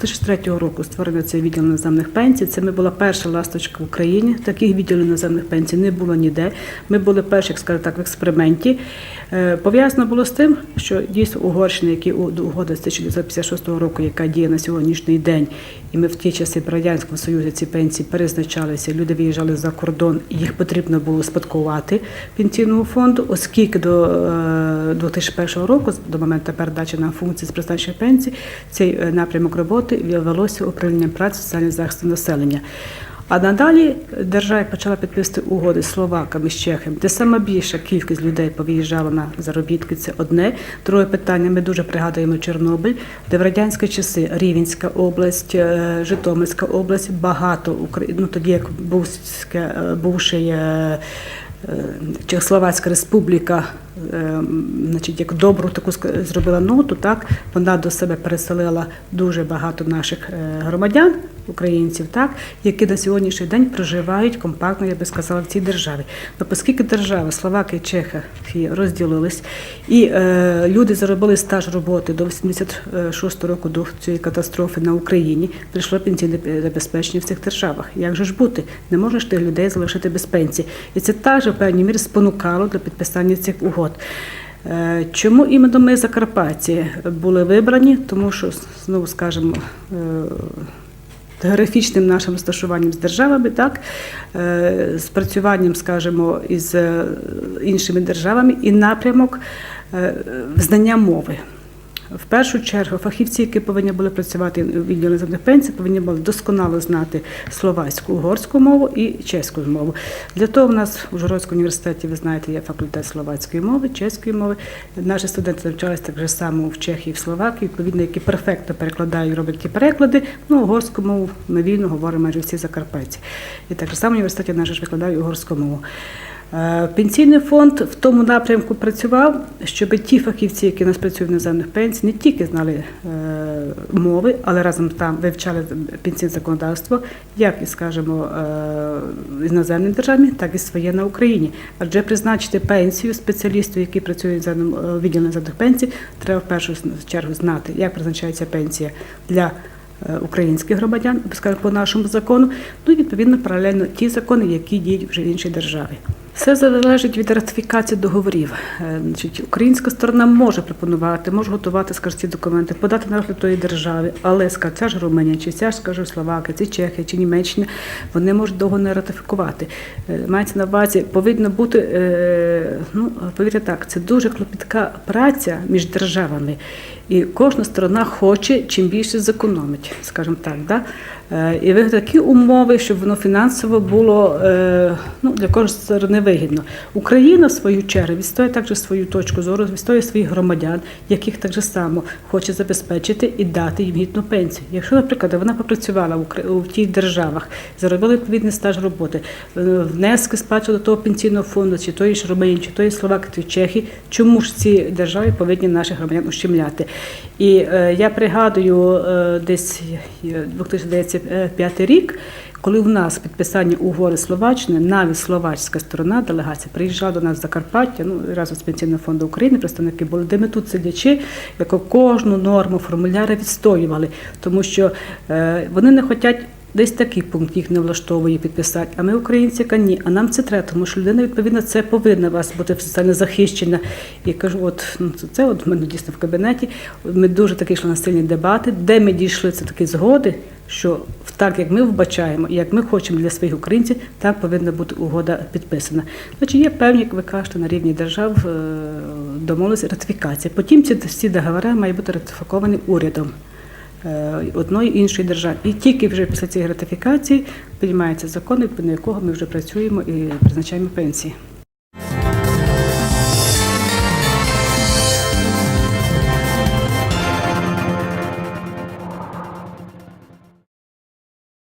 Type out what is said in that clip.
2003 року створено цей відділ іноземних пенсій. Це ми була перша ласточка в Україні. Таких відділів іноземних пенсій не було ніде. Ми були перші, як сказати так, в експерименті. Е, Пов'язано було з тим, що дійсно Угорщина, які у- угода з 1956 року, яка діє на сьогоднішній день, і ми в ті часи при радянському союзі ці пенсії перезначалися. Люди виїжджали за кордон, і їх потрібно було спадкувати пенсійного фонду, оскільки до е, 2001 року, до моменту передачі нам функцій з призначення пенсій, цей е, напрямок роботи велося управлінням праці соціального захисту населення. А надалі держава почала підписувати угоди з словаками, з чехами, де саме більша кількість людей повиїжджала на заробітки. Це одне. Друге питання. Ми дуже пригадуємо Чорнобиль, де в радянські часи Рівенська область, е, Житомирська область, багато ну тоді як е, бувший. Е, Чехословацька республіка, е, значить, як добру таку зробила ноту, так? Вона до себе переселила дуже багато наших е, громадян, українців, так які на сьогоднішній день проживають компактно, я би сказала, в цій державі. Ну, оскільки держава Словакія, Чехія розділились, і е, люди заробили стаж роботи до 86 року до цієї катастрофи на Україні, прийшло пенсійне забезпечення в цих державах. Як же ж бути? Не можеш ти людей залишити без пенсії. І це також в певній мірі спонукало до підписання цих угод. Е, Чому іменно ми Закарпатті були вибрані? Тому що знову скажемо. Е, Географічним нашим розташуванням з державами, так е, спрацюванням, скажімо, із е, іншими державами і напрямок е, знання мови. В першу чергу фахівці, які повинні були працювати у відділі іноземних пенсій, повинні були досконало знати словацьку, угорську мову і чеську мову. Для того в нас у Жородському університеті, ви знаєте, є факультет словацької мови, чеської мови. Наші студенти навчалися так само в Чехії, в Словакії, відповідно, які перфектно перекладають, роблять ті переклади. Ну, угорську мову ми вільно говоримо майже всі закарпатці. І так само в університеті наш ж викладає угорську мову. Е, Пенсійний фонд в тому напрямку працював, щоб ті фахівці, які нас працюють в іноземних пенсій, не тільки знали е, мови, але разом там вивчали пенсійне законодавство, як і скажімо, е, іноземним державі, так і своє на Україні. Адже призначити пенсію спеціалісту, який працює в іноземному, е, відділі іноземних пенсій, треба в першу чергу знати, як призначається пенсія для українських громадян, скажімо, по нашому закону, ну і відповідно паралельно ті закони, які діють вже в іншій державі. Все залежить від ратифікації договорів. Е, Значить, українська сторона може пропонувати, може готувати скажімо, ці документи, подати на розгляд тої держави, але скажімо, ця ж Румунія, чи ця ж скажу, Словакія, чи Чехія, чи Німеччина, вони можуть довго не ратифікувати. Е, Мається на увазі, повинно бути, е, ну повірте так, це дуже клопітка праця між державами. І кожна сторона хоче чим більше зекономить, скажімо так. Да? Е, І ви такі умови, щоб воно фінансово було е, ну, для кожної сторони вигідно. Україна, в свою чергу, відстоює також свою точку зору, відстоює своїх громадян, яких так же само хоче забезпечити і дати їм гідну пенсію. Якщо, наприклад, вона попрацювала в тих державах, заробила відповідний стаж роботи, е, внески сплачували до того пенсійного фонду, чи тої ж Румунії, чи тої Словакії, чи Чехії, чому ж ці держави повинні наших громадян ущемляти? І е, я пригадую е, десь е, 2005 рік, коли в нас підписання угоди Словаччини, навіть словацька сторона, делегація приїжджала до нас в Закарпаття, ну разом з Пенсійним фондом України, представники були, де ми тут сидячи, як кожну норму формуляри відстоювали, тому що е, вони не хочуть. Десь такий пункт їх не влаштовує підписати. А ми, українці, яка ні. А нам це треба, тому що людина відповідно це повинна вас бути соціально захищена. І кажу, от ну це- от в мене дійсно в кабінеті. Ми дуже такі йшли на сильні дебати, де ми дійшли це такі згоди, що так як ми вбачаємо, і як ми хочемо для своїх українців, так повинна бути угода підписана. Значить, є певні, як ви кажете, на рівні держав е, домовленості ратифікація. Потім ці всі договори мають бути ратифіковані урядом одної іншої держави. І тільки вже після цієї ратифікації приймається закони, на якого ми вже працюємо і призначаємо пенсії.